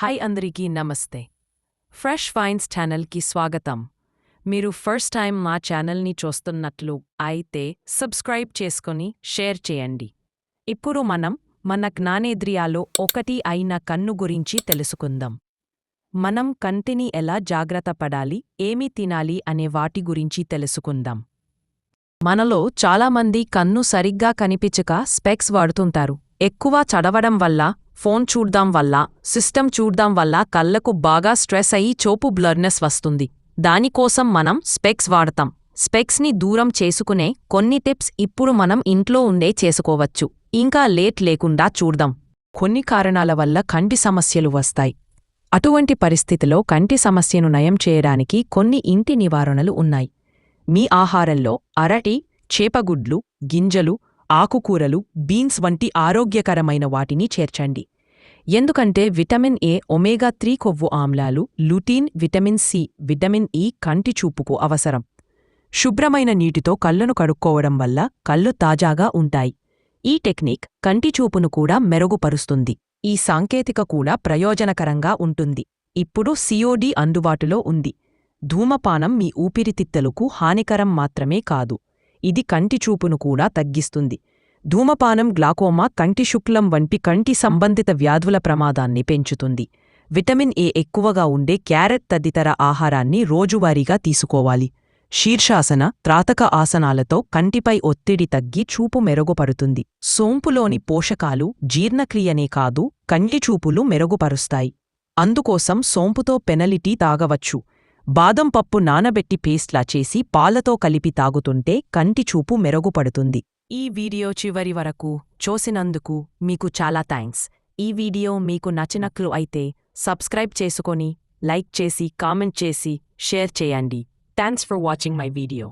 Hi అందరికీ నమస్తే. Fresh fines ఛానల్కి స్వాగతం. మీరు ఫస్ట్ టైం మా ఛానల్ని చూస్తున్నట్లు అయితే సబ్స్క్రైబ్ చేసుకొని షేర్ చేయండి. ఇప్పుడు మనం మన జ్ఞానేంద్రియాలో ఒకటి అయిన కన్ను గురించి తెలుసుకుందాం. మనం కంటిని ఎలా జాగ్రత్త పడాలి ఏమి తినాలి అనే వాటి గురించి తెలుసుకుందాం. మనలో చాలామంది కన్ను సరిగ్గా కనిపించక స్పెక్స్ వాడుతుంటారు. ఎక్కువ చదవడం వల్ల ఫోన్ చూడ్డం వల్ల సిస్టమ్ చూడ్డం వల్ల కళ్ళకు బాగా స్ట్రెస్ అయ్యి చోపు బ్లర్నెస్ వస్తుంది. దానికోసం మనం స్పెక్స్ వాడతాం. స్పెక్స్ని దూరం చేసుకునే కొన్ని టిప్స్ ఇప్పుడు మనం ఇంట్లో ఉండే చేసుకోవచ్చు. ఇంకా లేట్ లేకుండా చూద్దాం కొన్ని కారణాల వల్ల కంటి సమస్యలు వస్తాయి. అటువంటి పరిస్థితిలో కంటి సమస్యను నయం చేయడానికి కొన్ని ఇంటి నివారణలు ఉన్నాయి. మీ ఆహారంలో అరటి చేపగుడ్లు గింజలు ఆకుకూరలు బీన్స్ వంటి ఆరోగ్యకరమైన వాటిని చేర్చండి. ఎందుకంటే విటమిన్ ఏ ఒమేగా త్రీ కొవ్వు ఆమ్లాలు lutein vitamin C vitamin E కంటి చూపుకు అవసరం. శుభ్రమైన నీటితో కళ్ళను కడుక్కోవడం వల్ల కళ్ళు తాజాగా ఉంటాయి. ఈ టెక్నిక్ కంటి చూపును కూడా మెరుగుపరుస్తుంది. ఈ సాంకేతిక కూడా ప్రయోజనకరంగా ఉంటుంది. ఇప్పుడు సిఓడి అందుబాటులో ఉంది. ధూమపానం మీ ఊపిరితిత్తులకు హానికరం మాత్రమే కాదు. ఇది కంటి చూపును కూడా తగ్గిస్తుంది. ధూమపానం గ్లాకోమా కంటి శుక్లం వంటి కంటి సంబంధిత వ్యాధుల ప్రమాదాన్ని పెంచుతుంది. విటమిన్ ఏ ఎక్కువగా ఉండే క్యారెట్ తదితర ఆహారాన్ని రోజువారీగా తీసుకోవాలి. శీర్షాసన త్రాతక ఆసనాలతో కంటిపై ఒత్తిడి తగ్గి చూపు మెరుగుపడుతుంది. సోంపులోని పోషకాలు జీర్ణక్రియనే కాదు కంటి చూపులు మెరుగుపరుస్తాయి. అందుకోసం సోంపుతో పెనలిటీ తాగవచ్చు. బాదం పప్పు నానబెట్టి పేస్ట్లా చేసి పాలతో కలిపి తాగుతుంటే కంటి చూపు మెరుగుపడుతుంది. ఈ వీడియో చివరి వరకు చూసినందుకు మీకు చాలా థ్యాంక్స్. ఈ వీడియో మీకు నచ్చినట్లు అయితే సబ్స్క్రైబ్ చేసుకొని లైక్ చేసి కామెంట్ చేసి షేర్ చేయండి. Thanks for watching my video.